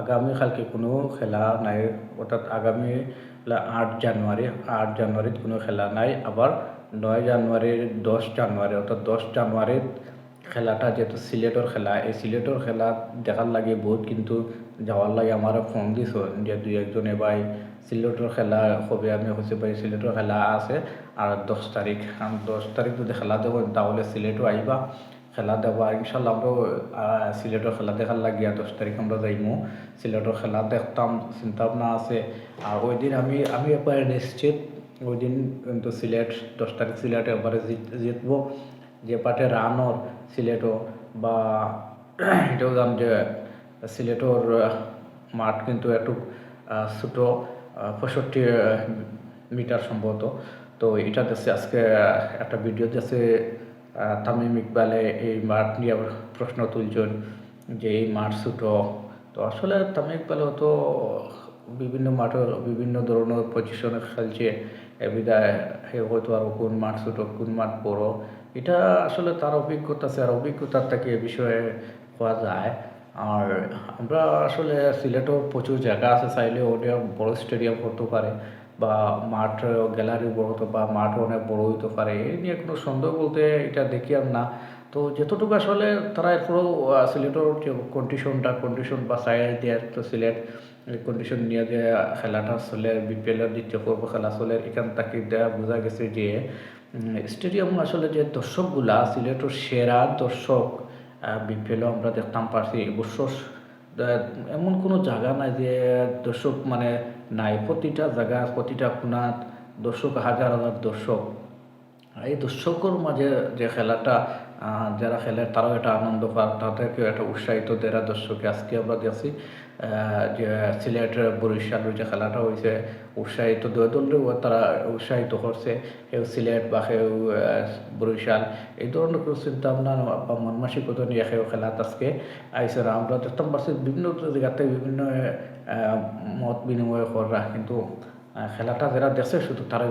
আগামীকালকে কোনো খেলা নাই অর্থাৎ আগামী আট জানুয়ারি আট জানুয়ারিত কোনো খেলা নাই আবার নয় জানুয়ারির দশ জানুয়ারি অর্থাৎ দশ জানুয়ারিত খেলাটা যেহেতু সিলেটর খেলা, এই সিলেটর খেলা দেখার লাগে বহুত, কিন্তু যাওয়ার লাগে আমার ফোন দিছ যে দুই একজনে ভাই সিলেটর খেলা কবে আমি হচ্ছে ভাই সিলেটর খেলা আছে আর দশ তারিখ দশ তারিখ যদি খেলা দেবো তাহলে সিলেটও আইবা খেলা আর ইনশাল্লাহ আমরা সিলেটের খেলা দেখার লাগিয়া দশ তারিখ আমরা যাইমু সিলেটের খেলা দেখতাম চিন্তা ভাবনা আছে। আর ওই দিন আমি আমি একবারে নিশ্চিত ওই দিন কিন্তু সিলেট দশ তারিখ সিলেট একবারে জিত- জিতবো। যে পাটে রানর সিলেটও বা এটাও জান যে সিলেটর মাঠ কিন্তু একটু ছোটো পঁয়ষট্টি মিটার সম্ভবত তো এটা দেখছে আজকে একটা ভিডিও দেখছে তামিম ইকবালে এই মাঠ নিয়ে আবার প্রশ্ন তুলছেন যে এই মাঠ ছোটো। তো আসলে তামিম ইকবালও তো বিভিন্ন মাঠের, বিভিন্ন ধরনের পজিশনে খেলছে। এ বিদায় হয়তো আর কোন মাঠ ছোটো, কোন মাঠ বড়। এটা আসলে তার অভিজ্ঞতা আছে, আর অভিজ্ঞতার থেকে এ বিষয়ে হওয়া যায়। আর আমরা আসলে সিলেটেও প্রচুর জায়গা আছে চাইলে ওটা বড় স্টেডিয়াম হতে পারে। বা মাঠ গ্যালারি বড় হতো বা মাঠ অনেক বড় হইতে পারে এই নিয়ে কোনো সন্দেহ বলতে এটা দেখি আর না। তো যতটুকু আসলে তারা এরপরেও সিলেটের যে কন্ডিশনটা কন্ডিশন বা সাইড দিয়ে তো সিলেট কন্ডিশন নিয়ে যে খেলাটা চলে বিপিএলের দ্বিতীয় পর্ব খেলা চলে, এখান থেকে দেওয়া বোঝা গেছে যে স্টেডিয়াম আসলে যে দর্শকগুলা, সিলেটের সেরা দর্শক বিপিএলও আমরা দেখতাম পারছি এবছর। এমন কোনো জায়গা নাই যে দর্শক মানে নাই। প্রতিটা জায়গা, প্রতিটা কোনাত দর্শক, হাজার হাজার দর্শক। এই দর্শকর মাঝে যে খেলাটা যারা খেলে তারাও এটা আনন্দ পায় তাদেরকেও একটা উৎসাহিত দেরা দর্শকে আজকে আমরা দেখছি। যে সিলেট বরিশালের যে খেলাটা হয়েছে, উৎসাহিত দুই তারা উৎসাহিত করছে, কেউ সিলেট বা কেউ বরিশাল। এই ধরনের কোনো চিন্তা ভাবনা বা মন মানসিকতা নিয়ে কেউ খেলাত আজকে আইসে আমরা দেখতাম পারছি বিভিন্ন জায়গাতে বিভিন্ন মত বিনিময় করা, কিন্তু খেলাটা যারা দেখছে শুধু তারাই